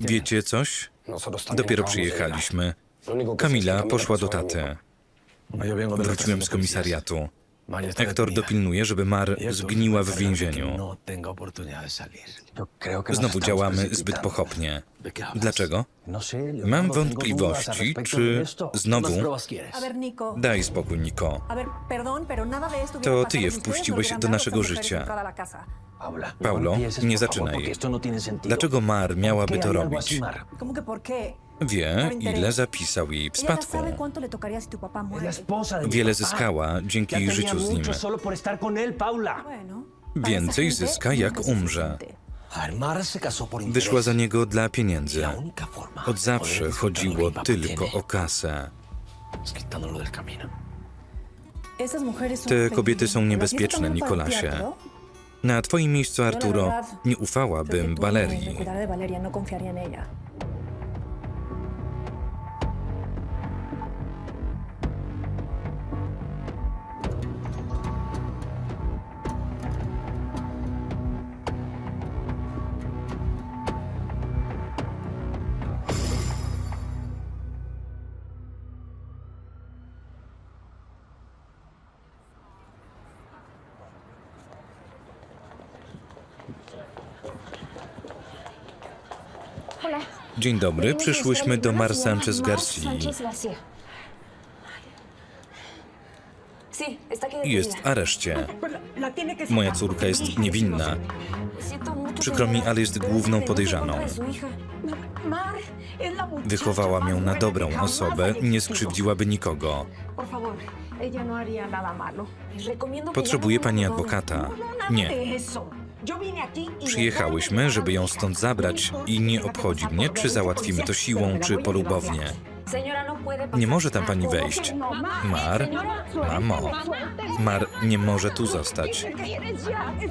Wiecie coś? También Dopiero przyjechaliśmy. Que Kamila poszła do taty. No, Wróciłem z komisariatu. Detenida. dopilnuje, żeby Mar zgniła w więzieniu. No Znowu estamos działamy zbyt pochopnie. Dlaczego? No Mam wątpliwości, czy esto. ¿Qué znowu... Daj spokój, Niko. To ty je wpuściłeś no do naszego życia. Paulo, nie zaczynaj. no. Dlaczego Mar miałaby ¿Por qué to robić? Wie, ile zapisał jej w spadku. Wiele zyskała dzięki życiu z nim. Więcej zyska, jak umrze. Wyszła za niego dla Y pieniędzy. Od zawsze chodziło tylko o kasę. Te kobiety są niebezpieczne, ¿Las están para el Nikolasie. Na twoim miejscu, Arturo, nie ufałabym Valerii. Dzień dobry, przyszłyśmy do Mar Sanchez Garcia. Jest w areszcie. Moja córka jest niewinna. Przykro mi, ale jest główną podejrzaną. Wychowałam ją na dobrą osobę nie skrzywdziłaby nikogo. No Potrzebuje pani adwokata. No, Nie. Y Przyjechałyśmy, żeby ją stąd zabrać i nie obchodzi mnie, czy załatwimy to siłą, czy polubownie. No. Nie może tam pani ¿Cómo wejść. no? Mar, mamo, Mar nie może tu zostać. ¿Qué quieres ya? Es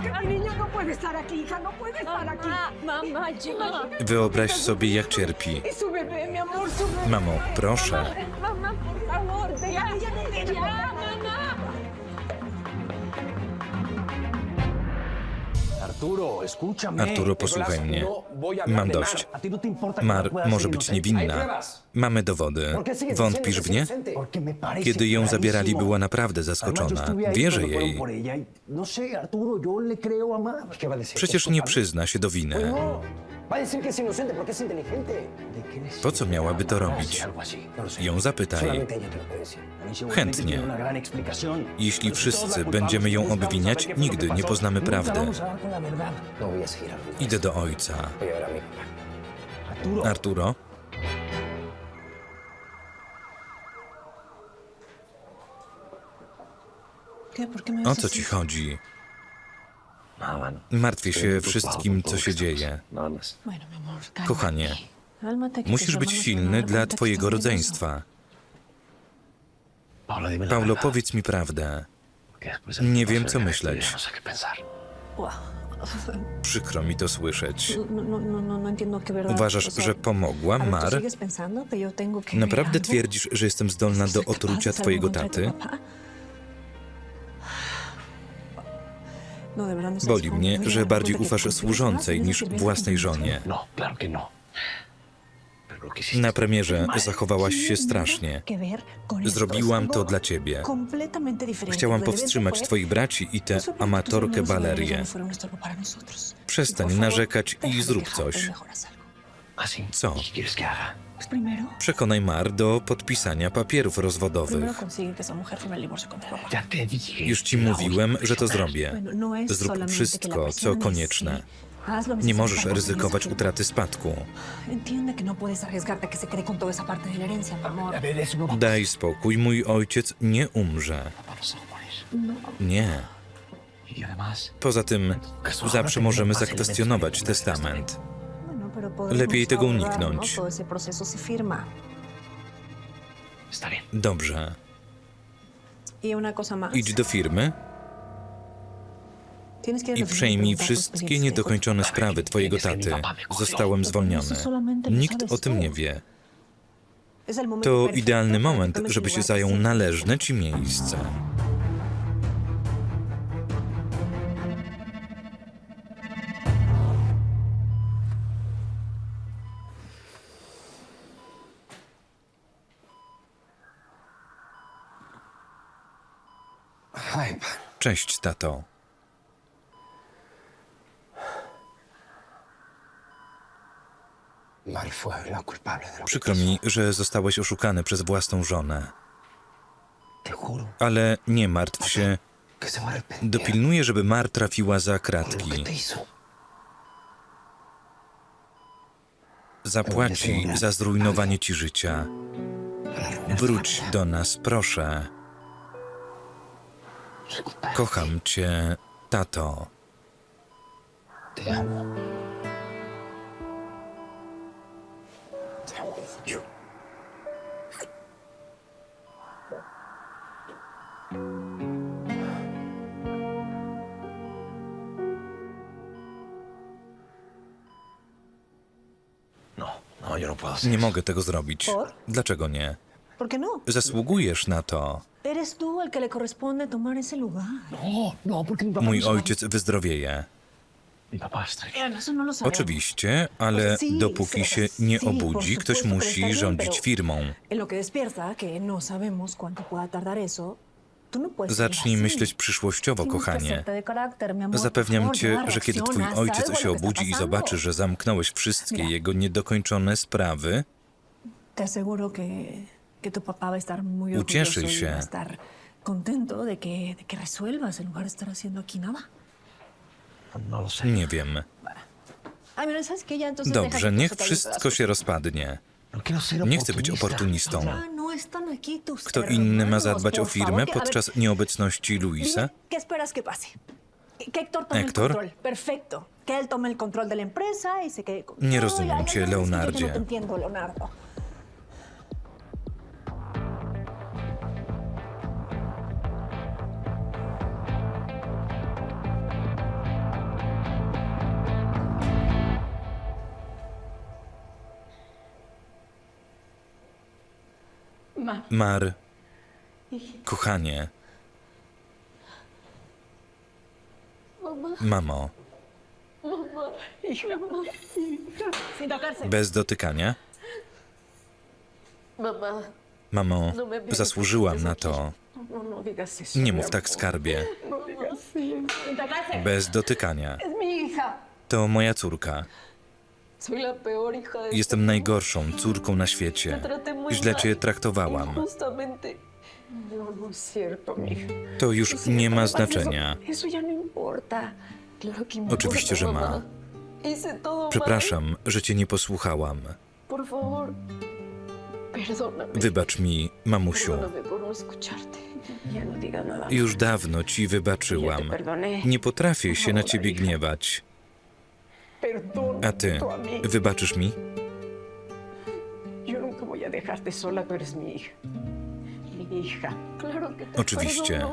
que la Arturo, posłuchaj mnie. No Mam dość. No Mar pueda może być niewinna. Mamy dowody. ¿Por qué sigues Wątpisz w nie? Kiedy ją zabierali, była naprawdę zaskoczona. Wierzę jej. y no. Przecież nie przyzna się do winy. Va a decir que es inocente porque es inteligente. ¿De qué le Po co miałaby to robić? Ją zapytaj. Chętnie. Jeśli wszyscy będziemy ją obwiniać, nigdy nie poznamy prawdy. Idę do ojca. Arturo. Arturo, ¿Qué? ¿Por qué me o co ci chodzi? No. Martwię się wszystkim, co się dzieje. Kochanie, musisz być silny dla twojego rodzeństwa. Paulo, powiedz mi prawdę. Nie wiem, co myśleć. Przykro mi to słyszeć. Uważasz, że pomogła a ver, ¿tú Mar? Naprawdę twierdzisz, że jestem zdolna do ¿Estás capaz de otrucia twojego taty? Boli mnie, że bardziej ufasz służącej niż własnej żonie. No, no. Hiciste Na premierze zachowałaś się strasznie. Zrobiłam to dla ciebie. Chciałam powstrzymać twoich braci i tę amatorkę no nosotros. Przestań narzekać i zrób coś. Co? Przekonaj Mar do podpisania papierów rozwodowych. Już ci mówiłem, że to zrobię. No Zrób wszystko, co konieczne. Nie możesz ryzykować utraty spadku. No no Daj spokój, mój ojciec nie umrze. Nie. Y Poza tym zawsze możemy zakwestionować testament. Lepiej tego uniknąć. Dobrze. Idź do firmy i przejmij wszystkie niedokończone sprawy twojego taty. Zostałem zwolniony. Nikt o tym nie wie. To idealny moment, lugar que zajął należne ci miejsce. Cześć, tato. Przykro mi, że zostałeś oszukany przez własną żonę. Ale nie martw się. Dopilnuję, żeby Mar trafiła za kratki. Zapłaci za zrujnowanie ci życia. Wróć do nas, proszę. Kocham cię, tato. No, no, Nie mogę tego zrobić. Dlaczego nie? ¿Por qué no? Zasługujesz na to. Eres tú el que le corresponde tomar ese lugar. No, no, porque mi papá Mój no ojciec wyzdrowieje. Mi papá está bien. Eso no lo sabemos. Oczywiście, ale Sí, dopóki sí, się sí, nie por obudzi, ktoś supuesto que está musi bien, rządzić pero firmą. En lo que despierta, que no sabemos cuánto pueda tardar eso, tú no puedes seguir Zacznij así. myśleć przyszłościowo, Tienes que kochanie. hacerte de carácter, mi amor, Zapewniam por cię, favor, że kiedy twój reacciona, ojciec ¿sabes się lo que está obudzi i pasando? zobaczy, że zamknąłeś wszystkie jego niedokończone sprawy, Te aseguro que, que tu papá va a estar muy Ucieszy orgulloso y się. va a estar contento de que, de que resuelvas en lugar de estar haciendo aquí nada. No lo sé. nie wiem. Dobrze, niech wszystko się rozpadnie. No quiero ser Nie chcę być oportunista. oportunistą. No Kto inny ma zadbać o firmę podczas nieobecności Luisa? ¿Qué esperas que pase? Que Héctor tome ¿Héctor? el control. Perfecto. Que él tome el control de la empresa y se quede con Nie todo. rozumiem Ay, cię, ay, es que yo Leonardzie. No te entiendo, Leonardo. Mar, kochanie, mamo, bez dotykania? Mamo, zasłużyłam na to. Nie mów tak, skarbie. Bez dotykania. To moja cółka. Soy la peor hija de Jestem najgorszą córką na świecie. Źle cię traktowałam. No, no. To już nie ma znaczenia. No Oczywiście, że ma. Przepraszam, że cię nie posłuchałam. Wybacz mi, mamusiu. Już dawno ci wybaczyłam. Nie potrafię się na ciebie gniewać. A ty, wybaczysz mi? Oczywiście.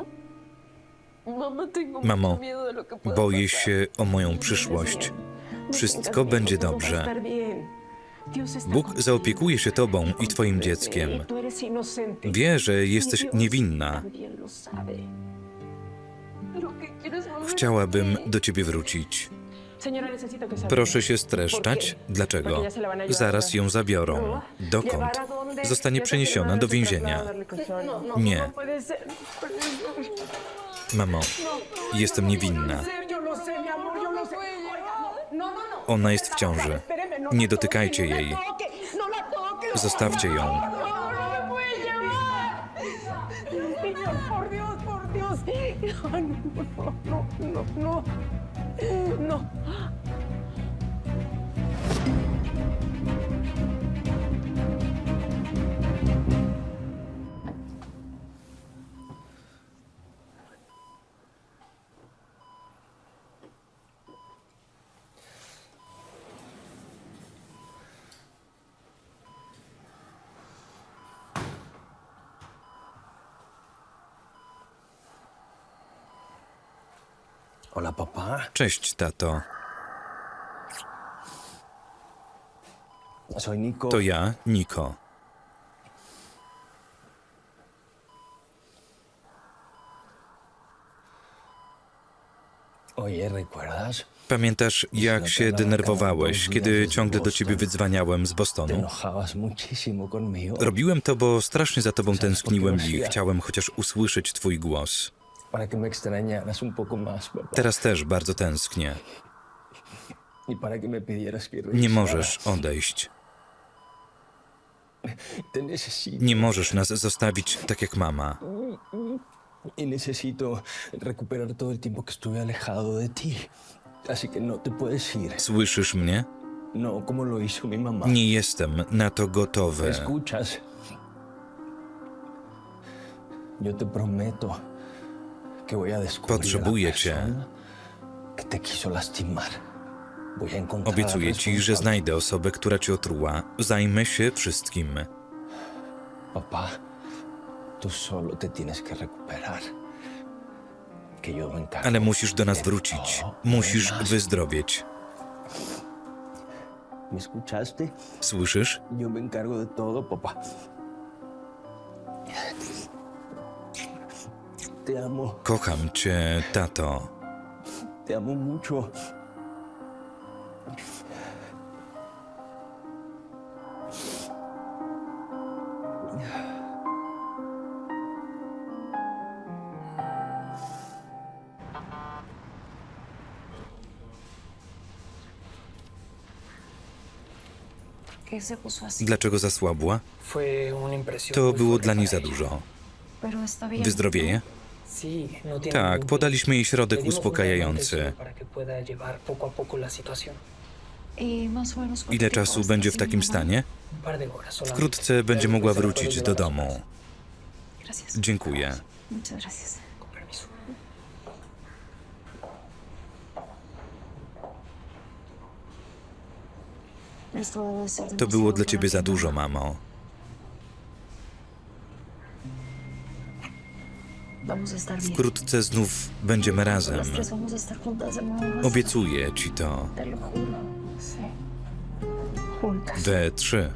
Mamo, Boję się o moją przyszłość. Wszystko będzie dobrze. Bóg zaopiekuje się tobą i twoim dzieckiem. Wie, że jesteś Dios niewinna. Chciałabym do ciebie wrócić. Proszę się streszczać. Dlaczego? Zaraz ją zabiorą. Dokąd? Zostanie przeniesiona do więzienia. No, no, Nie. no ser. Mamo, jestem niewinna. No, no, no. Ona jest w ciąży. No Nie dotykajcie jej. No no. Zostawcie ją. No, no por Dios, por Dios. Ay, no, no, no, no. No. Hola, papá. Cześć, tato. Soy Nico. To ja, Niko. Oye, ¿recuerdas? Pamiętasz, jak się denerwowałeś, kiedy ciągle do ciebie wydzwaniałem z Bostonu? Robiłem to, bo strasznie za tobą tęskniłem i chciałem chociaż usłyszeć twój głos. Teraz też bardzo tęsknię. Y Nie możesz odejść. Nie możesz nas zostawić tak jak mama. Y no. Słyszysz mnie? No. Nie jestem na to gotowy. Yo te prometo Potrzebuję cię. Obiecuję ci, że znajdę osobę, która cię otruła. Zajmę się wszystkim. Papá, tú solo te tienes que recuperar. Que yo me encargo Ale musisz do nas wrócić. Musisz wyzdrowieć. ¿Me escuchaste? Słyszysz? Yo me encargo de todo, papá. Kocham cię, tato. Dlaczego zasłabła? To było dla niej za dużo. Wyzdrowieje? No Tak, podaliśmy jej środek uspokajający. Ile czasu będzie w takim mamá? stanie? Wkrótce będzie mogła wrócić do domu. Dziękuję. To było dla ciebie za dużo, mamo. Wkrótce znów będziemy razem. Obiecuję ci to. D3.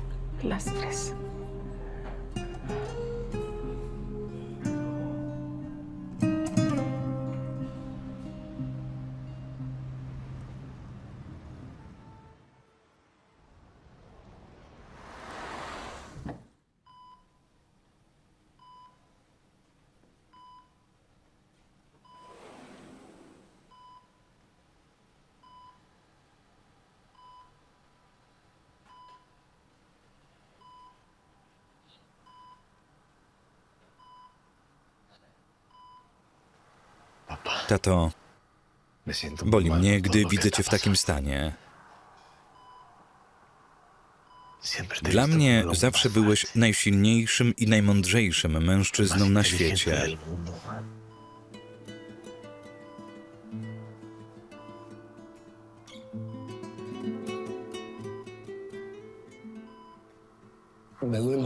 Tato, boli mnie, gdy widzę cię w takim stanie. Dla mnie zawsze byłeś najsilniejszym i najmądrzejszym mężczyzną na świecie.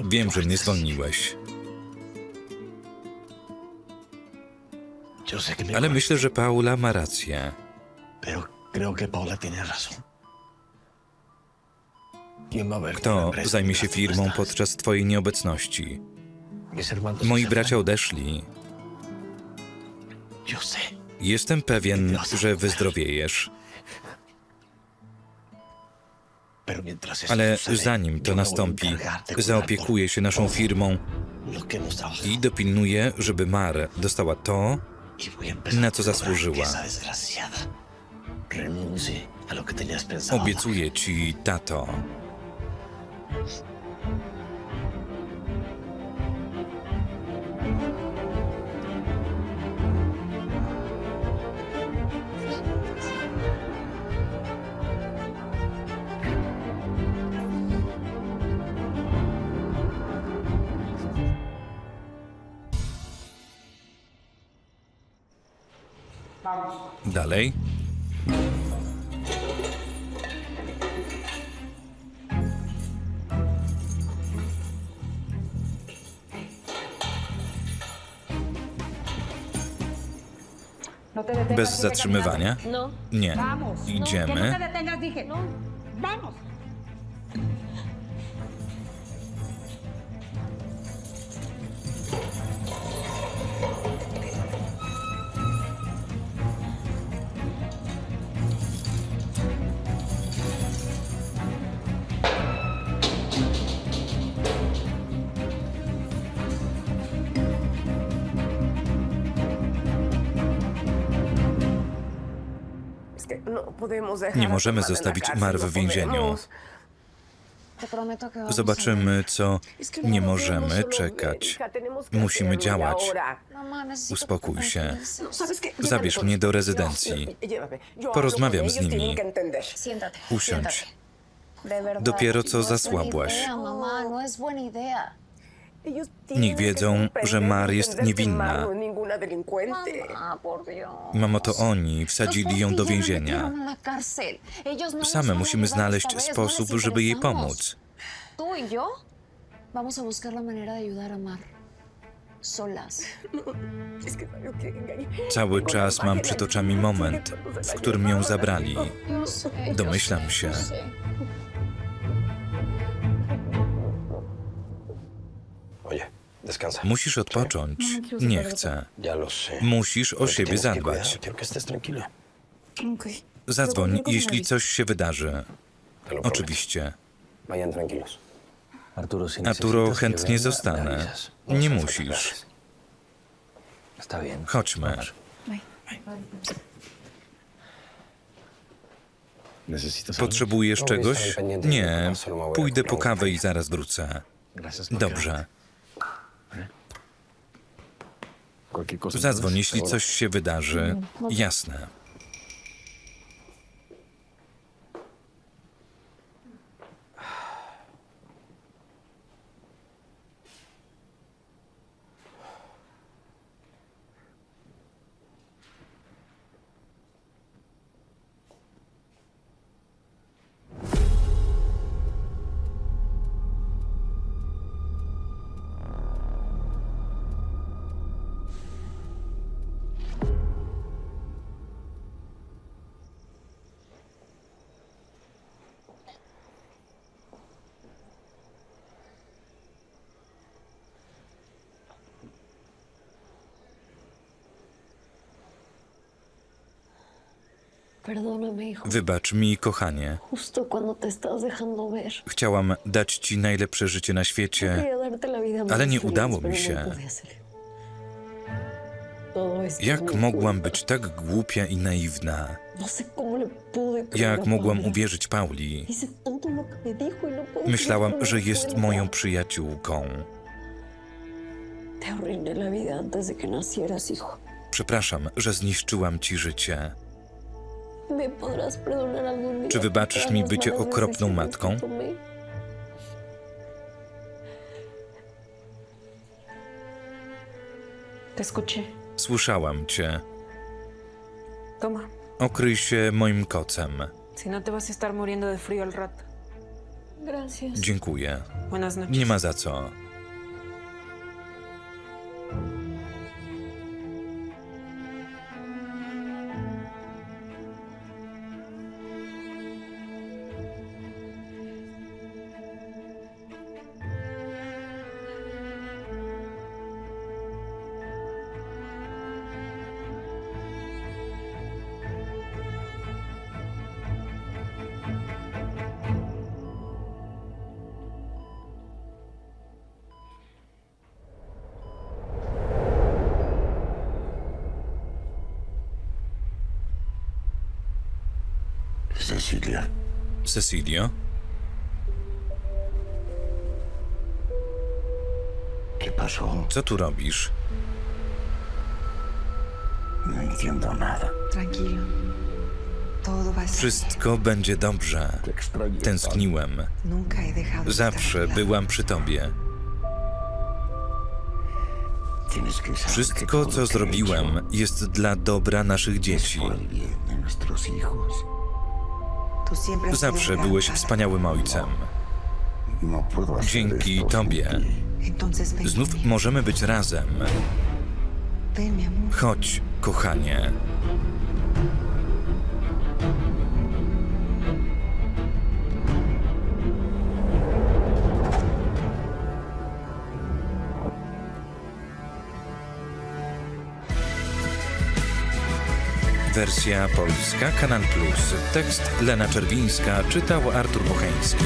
Wiem, że mnie zwolniłeś, ale myślę, że Paula ma rację. Pero creo que Paula tiene razón. ¿Quién va a ver Kto zajmie się firmą podczas twojej nieobecności? Moi bracia odeszli. Jestem pewien, że wyzdrowiejesz, ale zanim to nastąpi, zaopiekuję się naszą firmą i dopilnuję, żeby Mar dostała to, Na co zasłużyła. obiecuję ci, tato. Dalej. No Bez zatrzymywania? caminando. Nie. No, no Idziemy. Nie możemy zostawić Mar no w więzieniu. Zobaczymy, co. Nie no możemy czekać. Musimy działać. Uspokój się. No, Zabierz mnie do rezydencji. No, Porozmawiam z nimi. Usiądź. Dopiero co no zasłabłaś. Niech wiedzą, że Mar jest niewinna. Mamo, to oni wsadzili ją do więzienia. Same musimy znaleźć sposób, żeby jej pomóc. Cały czas mam przed oczami moment, w którym ją zabrali. Domyślam się. Musisz odpocząć. Nie chcę. Musisz o siebie zadbać. Zadzwoń, jeśli coś się wydarzy. Oczywiście. Arturo, chętnie zostanę. Nie No musisz. Chodźmy. Potrzebujesz czegoś? Nie. Pójdę po kawę i zaraz. wrócę. Dobrze. Zadzwoń, jeśli coś się wydarzy. Jasne. Wybacz mi, kochanie. Chciałam dać ci najlepsze życie na świecie. Ale nie udało mi się. No es Jak mogłam być tak głupia i naiwna? No Jak mogłam uwierzyć Pauli? Y no Myślałam, że jest moją przyjaciółką. Przepraszam, że zniszczyłam ci życie. Czy wybaczysz mi bycie okropną matką? Słyszałam cię. Toma. Okryj się moim kocem. Si no te vas a estar muriendo de frío al rato. Gracias. Dziękuję. Buenas noches. Nie ma za co. Cecilia, Cecilio? ¿qué pasó? Co tu robisz? No entiendo nada. Tranquilo. Todo va Wszystko będzie dobrze. Extraño. Tęskniłem. Zawsze byłam przy tobie. Wszystko, co zrobiłem, jest dla dobra naszych dzieci. Zawsze byłeś wspaniałym ojcem. No Dzięki tobie. Znów możemy być razem. Chodź, kochanie. Wersja polska, Kanal Plus. Tekst Lena Czerwińska, czytał Artur Bocheński.